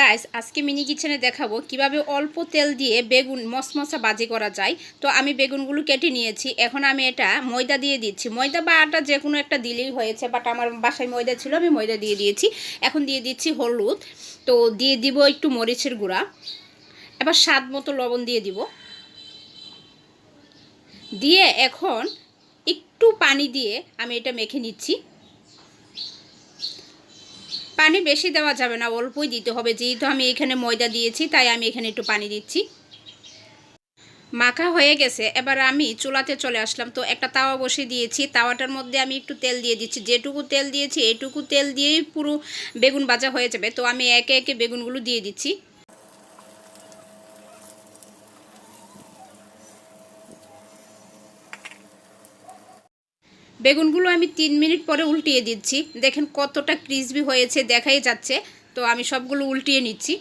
Guys আজকে mini কিচেনে দেখাবো কীভাবে অল্প তেল দিয়ে বেগুন মশমশা বাজি করা যায়। তো আমি বেগুনগুলো কেটে নিয়েছি। এখন আমি এটা ময়দা দিয়ে দিচ্ছি। ময়দা বা আটা যে কোনো একটা দিলেই হয়েছে বাট আমার বাসায় ময়দা ছিল, আমি ময়দা দিয়ে দিয়েছি। এখন দিয়ে দিচ্ছি হলুদ। তো দিয়ে দিব একটু মরিচের গুঁড়া। এবার স্বাদ মতো লবণ দিয়ে দিব। দিয়ে এখন একটু পানি দিয়ে আমি এটা মেখে নিচ্ছি। পানি বেশি দেওয়া যাবে না, অল্পই দিতে হবে। যেহেতু আমি এখানে ময়দা দিয়েছি, তাই আমি এখানে একটু পানি দিচ্ছি। মাখা হয়ে গেছে, এবার আমি চুলাতে চলে আসলাম। তো একটা তাওয়া বসে দিয়েছি, তাওয়াটার মধ্যে আমি একটু তেল দিয়ে দিচ্ছি। যেটুকু তেল দিয়েছি, এটুকু তেল দিয়েই পুরো বেগুন ভাজা হয়ে যাবে। তো আমি একে একে বেগুনগুলো দিয়ে দিচ্ছি। বেগুনগুলো আমি তিন মিনিট পরে উল্টিয়ে দিচ্ছি। দেখেন কতটা ক্রিসপি হয়েছে, দেখাই যাচ্ছে। তো আমি সবগুলো উল্টিয়ে নিচ্ছি।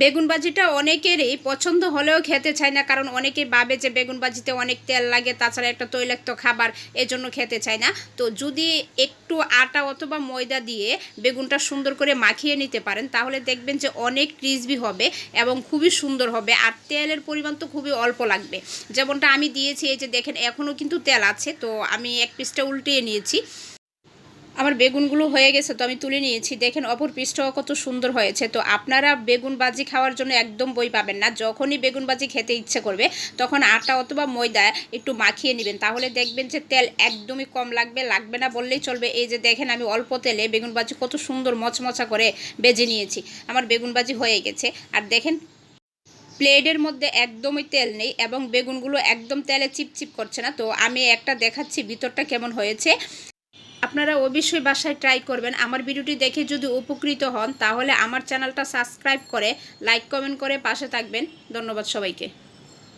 বেগুন ভাজিটা অনেকেরই পছন্দ হলেও খেতে চায় না, কারণ অনেকেই ভাবে যে বেগুন ভাজিতে অনেক তেল লাগে, তাছাড়া একটা তৈলাক্ত খাবার এজন্য খেতে চায় না। তো যদি একটু আটা অথবা ময়দা দিয়ে বেগুনটা সুন্দর করে মাখিয়ে নিতে পারেন, তাহলে দেখবেন যে অনেক ক্রিসপি হবে এবং খুবই সুন্দর হবে, আর তেলের পরিমাণ তো খুবই অল্প লাগবে। যেমনটা আমি দিয়েছি, এই যে দেখেন এখনও কিন্তু তেল আছে, তো আমি এক পিসটা উল্টিয়ে নিয়েছি। আমার বেগুনগুলো হয়ে গেছে, তো আমি তুলে নিয়েছি। দেখেন, অপর পিসটাও কত সুন্দর হয়েছে। তো আপনারা বেগুন বাজি খাওয়ার জন্য একদম বই পাবেন না। যখনই বেগুন বাজি খেতে ইচ্ছে করবে, তখন আটা অথবা ময়দা একটু মাখিয়ে নেবেন। তাহলে দেখবেন যে তেল একদমই কম লাগবে লাগবে না বললেই চলবে। এই যে দেখেন, আমি অল্প তেলে বেগুন বাজি কত সুন্দর মচমচা করে বেজে নিয়েছি। আমার বেগুন বাজি হয়ে গেছে। আর দেখেন, প্লেটের মধ্যে একদমই তেল নেই এবং বেগুনগুলো একদম তেলে চিপচিপ করছে না। তো আমি একটা দেখাচ্ছি ভিতরটা কেমন হয়েছে। আপনারা অবশ্যই বাসায় ট্রাই করবেন। আমার ভিডিওটি দেখে যদি উপকৃত হন, তাহলে আমার চ্যানেলটা সাবস্ক্রাইব করে লাইক কমেন্ট করে পাশে থাকবেন। ধন্যবাদ সবাইকে।